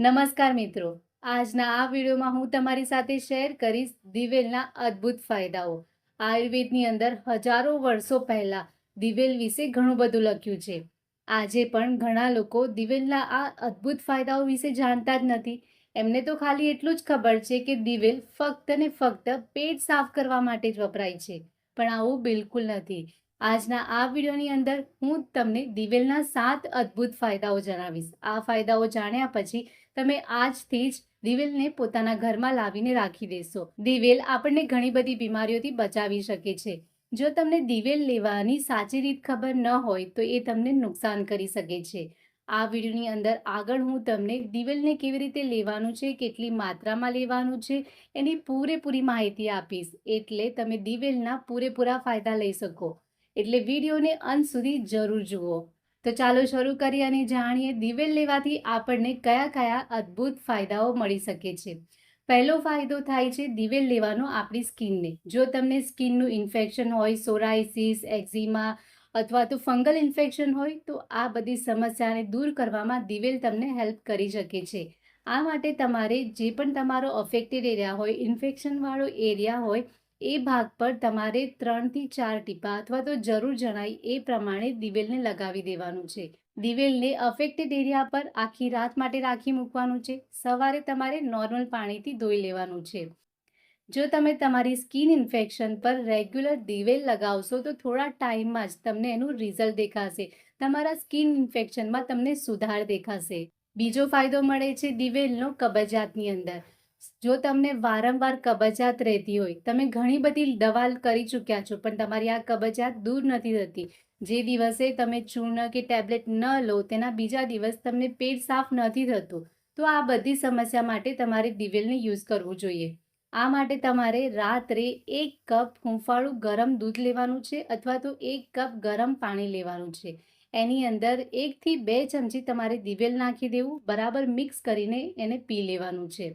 નમસ્કાર મિત્રો. આજના આ વિડીયોમાં હું તમારી સાથે શેર કરીશ દિવેલના અદ્ભુત ફાયદાઓ. આયુર્વેદની અંદર હજારો વર્ષો પહેલાં દિવેલ વિશે ઘણું બધું લખ્યું છે. આજે પણ ઘણા લોકો દિવેલના આ અદ્ભુત ફાયદાઓ વિશે જાણતા જ નથી. એમને તો ખાલી એટલું જ ખબર છે કે દિવેલ ફક્ત ને ફક્ત પેટ સાફ કરવા માટે જ વપરાય છે. પણ આવું બિલકુલ નથી. આજના આ વિડીયોની અંદર હું તમને દિવેલના સાત અદ્ભુત ફાયદાઓ જણાવીશ. આ ફાયદાઓ જાણ્યા પછી તમે આજથી જ દિવેલને પોતાના ઘરમાં લાવીને રાખી દેશો. દિવેલ આપણને ઘણી બધી બીમારીઓથી બચાવી શકે છે. જો તમને દિવેલ લેવાની સાચી રીત ખબર ન હોય તો એ તમને નુકસાન કરી શકે છે. આ વિડીયોની અંદર આગળ હું તમને દિવેલને કેવી રીતે લેવાનું છે, કેટલી માત્રામાં લેવાનું છે, એની પૂરેપૂરી માહિતી આપીશ. એટલે તમે દિવેલના પૂરેપૂરા ફાયદા લઈ શકો. એટલે વિડીયોને અંત સુધી જરૂર જુઓ. તો ચાલો શરૂ કરીએ અને જાણીએ દિવેલ લેવાથી આપણને કયા કયા અદ્ભુત ફાયદાઓ મળી શકે છે. પહેલો ફાયદો થાય છે દિવેલ લેવાનો આપણી સ્કિનને. જો તમને સ્કિનનું ઇન્ફેક્શન હોય સોરાઇસિસ એક્ઝિમા અથવા તો ફંગલ ઇન્ફેક્શન હોય, તો આ બધી સમસ્યાને દૂર કરવામાં દિવેલ તમને હેલ્પ કરી શકે છે. આ માટે તમારે જે પણ તમારો અફેક્ટેડ એરિયા હોય, ઇન્ફેક્શનવાળો એરિયા હોય એ ભાગ પર તમારે ત્રણથી ચાર ટીપા અથવા તો જરૂર જણાય એ પ્રમાણે દિવેલને લગાવી દેવાનું છે. દિવેલને અફેક્ટેડ એરિયા પર આખી રાત માટે રાખી મૂકવાનું છે. સવારે તમારે નોર્મલ પાણીથી ધોઈ લેવાનું છે. જો તમે તમારી સ્કિન ઇન્ફેક્શન પર રેગ્યુલર દિવેલ લગાવશો તો થોડા ટાઈમમાં જ તમને એનું રિઝલ્ટ દેખાશે. તમારા સ્કિન ઇન્ફેક્શનમાં તમને સુધાર દેખાશે. બીજો ફાયદો મળે છે દિવેલનો કબજિયાતની અંદર. જો તમને વારંવાર કબજિયાત રહેતી હોય, તમે ઘણી બધી દવા કરી ચૂક્યા છો, પણ તમારી આ કબજિયાત દૂર નથી થતી. જે દિવસે તમે ચૂર્ણ કે ટેબ્લેટ ન લો, તેના બીજા દિવસ તમને પેટ સાફ નથી થતું. તો આ બધી સમસ્યા માટે તમારે દિવેલને યુઝ કરવું જોઈએ. આ માટે તમારે રાત્રે એક કપ હૂંફાળું ગરમ દૂધ લેવાનું છે અથવા તો એક કપ ગરમ પાણી લેવાનું છે. એની અંદર એકથી બે ચમચી તમારે દિવેલ નાખી દેવું, બરાબર મિક્સ કરીને એને પી લેવાનું છે.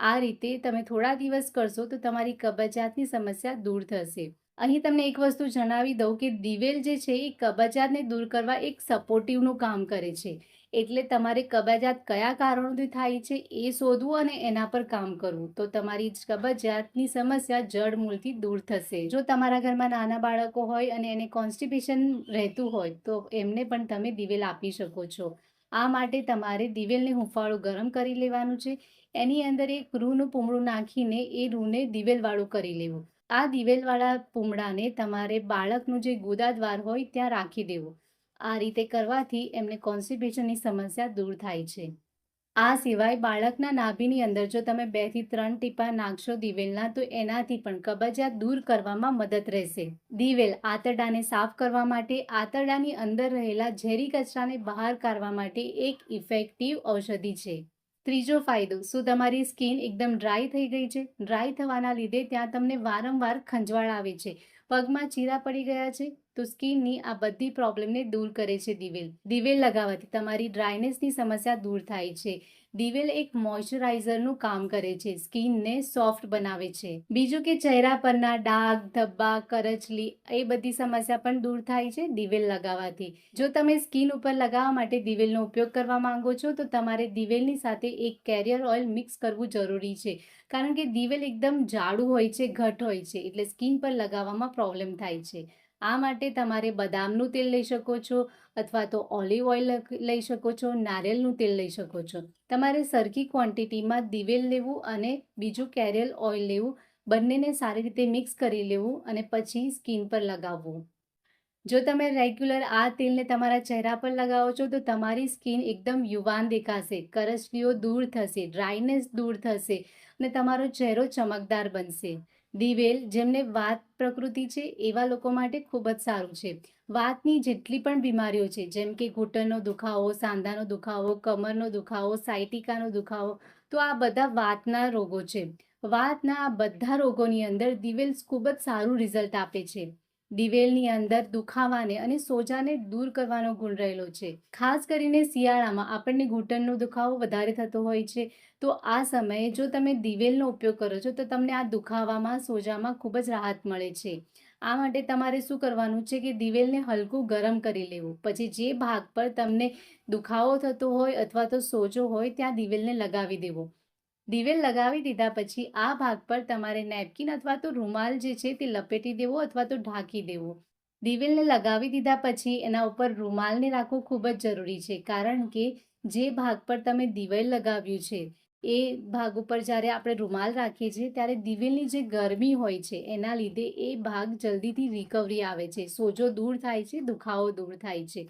આ રીતે તમે થોડા દિવસ કરશો તો તમારી કબજિયાતની સમસ્યા દૂર થશે. અહીં તમને એક વસ્તુ જણાવી દઉં કે દિવેલ જે છે એ કબજિયાતને દૂર કરવા એક સપોર્ટિવનું કામ કરે છે. એટલે તમારે કબજિયાત કયા કારણોથી થાય છે એ શોધવું અને એના પર કામ કરવું. તો તમારી કબજિયાતની સમસ્યા જડમૂળથી દૂર થશે. જો તમારા ઘરમાં નાના બાળકો હોય અને એને કોન્સ્ટિપેશન રહેતું હોય તો એમને પણ તમે દિવેલ આપી શકો છો. આ માટે તમારે દિવેલને હુંફાળું ગરમ કરી લેવાનું છે. એની અંદર એક રૂનું પૂમડું નાખીને એ રૂને દિવેલવાળું કરી લેવું. આ દિવેલવાળા પૂમડાને તમારે બાળકનું જે ગોદાદ્વાર હોય ત્યાં રાખી દેવું. આ રીતે કરવાથી એમને કોન્સ્ટિપેશનની સમસ્યા દૂર થાય છે. આ સિવાય બાળકના નાભીની અંદર જો તમે બેથી ત્રણ ટીપા નાખશો દિવેલના, તો એનાથી પણ કબજિયાત દૂર કરવામાં મદદ રહેશે. દિવેલ આંતરડાને સાફ કરવા માટે, આંતરડાની અંદર રહેલા ઝેરી કચરાને બહાર કાઢવા માટે એક ઇફેક્ટિવ ઔષધિ છે. ત્રીજો ફાયદો, શું તમારી સ્કિન એકદમ ડ્રાય થઈ ગઈ છે? ડ્રાય થવાના લીધે ત્યાં તમને વારંવાર ખંજવાળ આવે છે. પગમાં ચીરા પડી ગયા છે? તો સ્કિનની આ બધી પ્રોબ્લેમને દૂર કરે છે દિવેલ. દિવેલ લગાવવાથી તમારી ડ્રાયનેસની સમસ્યા દૂર થાય છે. દિવેલ એક મોઇશ્ચરાઇઝરનું કામ કરે છે. સ્કિનને સોફ્ટ બનાવે છે. બીજું કે ચહેરા પરના ડાઘ, ધબ્બા, કરચલી એ બધી સમસ્યા પણ દૂર થાય છે દિવેલ લગાવવાથી. જો તમે સ્કિન ઉપર લગાવવા માટે દિવેલનો ઉપયોગ કરવા માંગો છો, તો તમારે દિવેલની સાથે એક કેરિયર ઓઇલ મિક્સ કરવું જરૂરી છે. કારણ કે દિવેલ એકદમ જાડું હોય છે ઘટ હોય છે, એટલે સ્કિન પર લગાવવામાં પ્રોબ્લેમ થાય છે. આ માટે તમારે બદામનું તેલ લઈ શકો છો અથવા તો ઓલિવ ઓઇલ લઈ શકો છો, નારિયેળનું તેલ લઈ શકો છો. તમારે સરખી ક્વોન્ટિટીમાં દિવેલ લેવું અને બીજું કેરિયલ ઓઇલ લેવું, બંનેને સારી રીતે મિક્સ કરી લેવું અને પછી સ્કિન પર લગાવવું. જો તમે રેગ્યુલર આ તેલને તમારા ચહેરા પર લગાવો છો, તો તમારી સ્કિન એકદમ યુવાન દેખાશે કરચલીઓ દૂર થશે, ડ્રાયનેસ દૂર થશે અને તમારો ચહેરો ચમકદાર બનશે. દિવેલ જેમને વાત પ્રકૃતિ છે, એવા લોકો માટે ખૂબ જ સારું છે. વાતની જેટલી પણ બીમારીઓ છે, જેમ કે ઘૂંટણનો દુખાવો, સાંધાનો દુખાવો, કમરનો દુખાવો, સાયટિકાનો દુખાવો, તો આ બધા વાતના રોગો છે. વાતના આ બધા રોગોની અંદર દિવેલ ખૂબ જ સારું રિઝલ્ટ આપે છે. દિવેલની અંદર દુખાવાને અને સોજાને દૂર કરવાનો ગુણ રહેલો છે. ખાસ કરીને શિયાળામાં આપણને ઘૂંટણનો દુખાવો વધારે થતો હોય છે. તો આ સમયે જો તમે દિવેલનો ઉપયોગ કરો છો, તો તમને આ દુખાવામાં, સોજામાં ખૂબ જ રાહત મળે છે. આ માટે તમારે શું કરવાનું છે કે દિવેલને હલકું ગરમ કરી લેવું. પછી જે ભાગ પર તમને દુખાવો થતો હોય અથવા તો સોજો હોય, ત્યાં દિવેલને લગાવી દેવો. દિવેલ લગાવી દીધા પછી આ ભાગ પર તમારે નેપકિન અથવા તો રૂમાલ જે છે તે લપેટી દેવો અથવા તો ઢાંકી દેવો. દિવેલને લગાવી દીધા પછી એના ઉપર રૂમાલને રાખવું ખૂબ જ જરૂરી છે, કારણ કે જે ભાગ પર તમે દિવેલ લગાવ્યું છે, એ ભાગ ઉપર જ્યારે આપણે રૂમાલ રાખીએ છીએ ત્યારે દિવેલની જે ગરમી હોય છે, એના લીધે એ ભાગ જલ્દીથી રિકવરી આવે છે, સોજો દૂર થાય છે, દુખાવો દૂર થાય છે.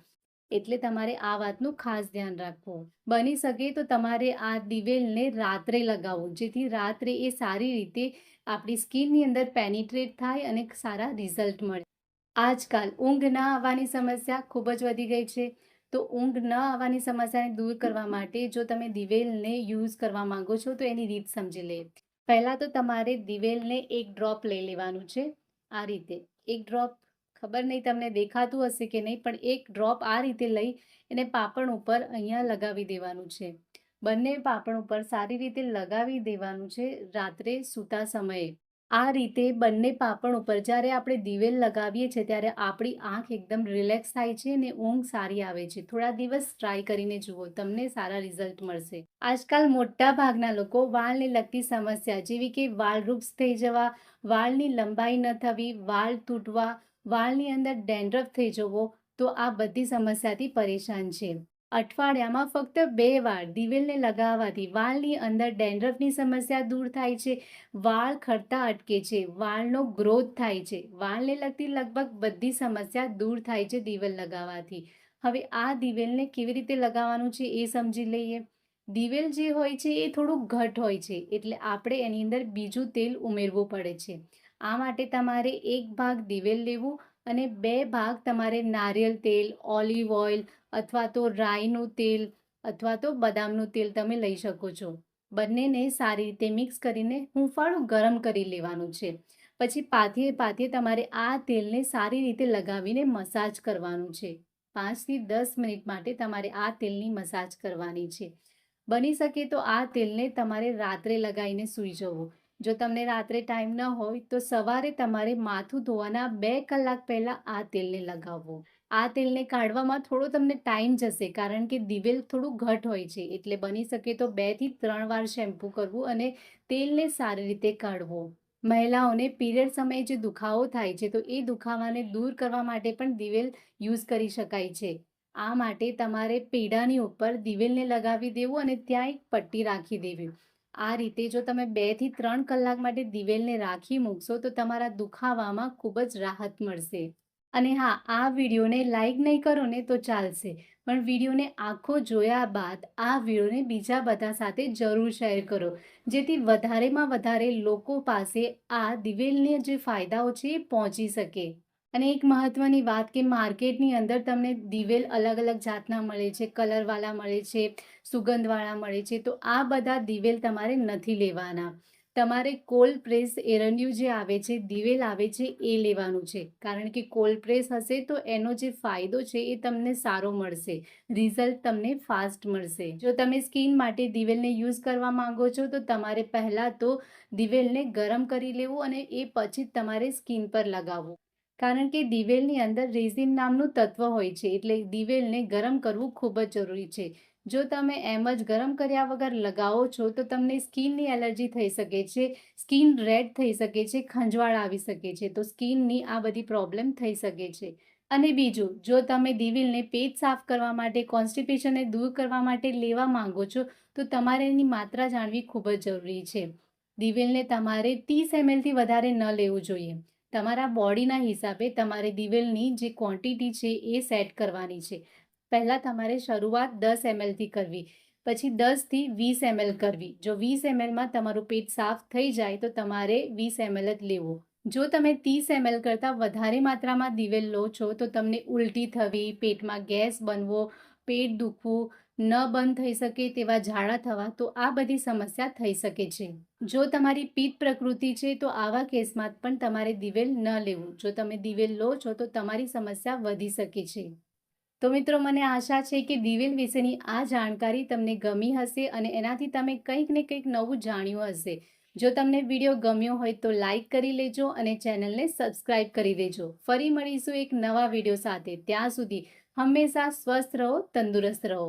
એટલે તમારે આ વાતનું ખાસ ધ્યાન રાખવું. બની શકે તો તમારે આ દિવેલને રાત્રે લગાવવું, જેથી રાત્રે એ સારી રીતે આપણી સ્કિનની અંદર પેનિટ્રેટ થાય અને સારા રિઝલ્ટ મળે. આજકાલ ઊંઘ ના આવવાની સમસ્યા ખૂબ જ વધી ગઈ છે. તો ઊંઘ ન આવવાની સમસ્યાને દૂર કરવા માટે જો તમે દિવેલને યુઝ કરવા માંગો છો, તો એની રીત સમજી લે. પહેલાં તો તમારે દિવેલને એક ડ્રોપ લઈ લેવાનું છે. આ રીતે એક ડ્રોપ ખબર નહીં તમને દેખાતું હશે કે નહીં, પણ એક ડ્રોપ આ રીતે લઈ એને પાપણ ઉપર અહીંયા લગાવી દેવાનું છે. બંને પાપણ ઉપર સારી રીતે લગાવી દેવાનું છે રાત્રે સૂતા સમયે. આ રીતે બંને પાપણ ઉપર જ્યારે આપણે દિવેલ લગાવીએ છીએ ત્યારે આપણી આંખ એકદમ રિલેક્સ થાય છે અને ઊંઘ સારી આવે છે. થોડા દિવસ ટ્રાય કરીને જુઓ, તમને સારા રિઝલ્ટ મળશે. આજકાલ મોટા ભાગના લોકો વાળને લગતી સમસ્યા, જેવી કે વાળ વૃક્ષ થઈ જવા, વાળની લંબાઈ ન થવી, વાળ તૂટવા વાળની અંદર ડેન્ડ્રફ થઈ જવો તો આ બધી સમસ્યાથી પરેશાન છે. અઠવાડિયામાં ફક્ત બે વાર દિવેલને લગાવવાથી વાળની અંદર ડેન્ડ્રફની સમસ્યા દૂર થાય છે. વાળ ખરતા અટકે છે. વાળનો ગ્રોથ થાય છે. વાળને લગતી લગભગ બધી સમસ્યા દૂર થાય છે દિવેલ લગાવવાથી. હવે આ દિવેલને કેવી રીતે લગાવવાનું છે એ સમજી લઈએ. દિવેલ જે હોય છે એ થોડું ઘટ હોય છે એટલે આપણે એની અંદર બીજું તેલ ઉમેરવું પડે છે. આ માટે તમારે એક ભાગ દિવેલ લેવું અને બે ભાગ તમારે નારિયેલ તેલ, ઓલિવ ઓઇલ અથવા તો રાઈનું તેલ અથવા તો બદામનું તેલ તમે લઈ શકો છો. બંનેને સારી રીતે મિક્સ કરીને હૂંફાળું ગરમ કરી લેવાનું છે. પછી પાથીએ પાથીએ તમારે આ તેલને સારી રીતે લગાવીને મસાજ કરવાનું છે. પાંચથી દસ મિનિટ માટે તમારે આ તેલની મસાજ કરવાની છે. બની શકે તો આ તેલને તમારે રાત્રે લગાવીને સૂઈ જવું. જો તમને રાત્રે ટાઈમ ન હોય તો સવારે તમારે માથું ધોવાના બે કલાક પહેલાં આ તેલને લગાવવું આ તેલને કાઢવામાં થોડો તમને ટાઈમ જશે કારણ કે દિવેલ થોડું ઘટ હોય છે. એટલે બની શકે તો બેથી ત્રણ વાર શેમ્પૂ કરવું અને તેલને સારી રીતે કાઢવું. મહિલાઓને પીરિયડ સમયે જે દુખાવો થાય છે તો એ દુખાવાને દૂર કરવા માટે પણ દિવેલ યુઝ કરી શકાય છે. આ માટે તમારે પીડાની ઉપર દિવેલને લગાવી દેવું અને ત્યાં એક પટ્ટી રાખી દેવી. આ રીતે જો તમે બેથી ત્રણ કલાક માટે દિવેલને રાખી મૂકશો, તો તમારા દુખાવામાં ખૂબ જ રાહત મળશે. અને હા, આ વિડીયોને લાઈક નહીં કરો ને તો ચાલશે. પણ વિડીયોને આખો જોયા બાદ આ વિડીયોને બીજા બધા સાથે જરૂર શેર કરો. જેથી વધારેમાં વધારે લોકો પાસે આ દિવેલના જે ફાયદાઓ છે એ પહોંચી શકે. અને એક મહત્ત્વની વાત કે માર્કેટની અંદર તમને દિવેલ અલગ અલગ જાતના મળે છે, કલરવાળા મળે છે, સુગંધવાળા મળે છે, તો આ બધા દિવેલ તમારે નથી લેવાના. તમારે કોલ્ડ પ્રેસ એરન્યુ જે આવે છે, દિવેલ આવે છે, એ લેવાનું છે. કારણ કે કોલ્ડ પ્રેસ હશે તો એનો જે ફાયદો છે એ તમને સારો મળશે. રિઝલ્ટ તમને ફાસ્ટ મળશે. જો તમે સ્કિન માટે દિવેલને યુઝ કરવા માંગો છો, તો તમારે પહેલાં તો દિવેલને ગરમ કરી લેવું અને એ પછી તમારે સ્કિન પર લગાવવું. કારણ કે દિવેલની અંદર રેઝિન નામનું તત્વ હોય છે, એટલે દિવેલને ગરમ કરવું ખૂબ જ જરૂરી છે. જો તમે એમ જ ગરમ કર્યા વગર લગાવો છો, તો તમને સ્કિનની એલર્જી થઈ શકે છે, સ્કિન રેડ થઈ શકે છે, ખંજવાળ આવી શકે છે, તો સ્કિનની આ બધી પ્રોબ્લેમ થઈ શકે છે. અને બીજું, જો તમે દિવેલને પેટ સાફ કરવા માટે, કોન્સ્ટિપેશનને દૂર કરવા માટે લેવા માંગો છો, તો તમારે એની માત્રા જાણવી ખૂબ જ જરૂરી છે. દિવેલને તમારે ત્રીસ એમએલથી વધારે ન લેવું જોઈએ. તમારા બોડીના હિસાબે તમારે દિવેલની જે ક્વોન્ટિટી છે એ સેટ કરવાની છે. પહેલાં તમારે શરૂઆત દસ એમએલથી કરવી, પછી દસથી વીસ એમએલ કરવી. જો વીસ એમએલમાં તમારું પેટ સાફ થઈ જાય તો તમારે વીસ એમએલ જ લેવું. જો તમે ત્રીસ એમએલ કરતાં વધારે માત્રામાં દિવેલ લો છો તો તમને ઉલટી થવી, પેટમાં ગેસ બનવો પેટ દુખવું, ન બંધ થઈ શકે તેવા ઝાડા થવા, તો આ બધી સમસ્યા થઈ શકે છે. જો તમારી પિત્ત પ્રકૃતિ છે, તો આવા કેસમાં પણ તમારે દિવેલ ન લેવું. જો તમે દિવેલ લો છો, તો તમારી સમસ્યા વધી શકે છે. તો મિત્રો, મને આશા છે કે દિવેલ વિશેની આ જાણકારી તમને ગમી હશે અને એનાથી તમે કંઈક ને કંઈક નવું જાણ્યું હશે. જો તમને વીડિયો ગમ્યો હોય, તો લાઈક કરી લેજો અને ચેનલને સબસ્ક્રાઇબ કરી દેજો. ફરી મળીશું એક નવા વીડિયો સાથે. ત્યાં સુધી હંમેશા સ્વસ્થ રહો તંદુરસ્ત રહો.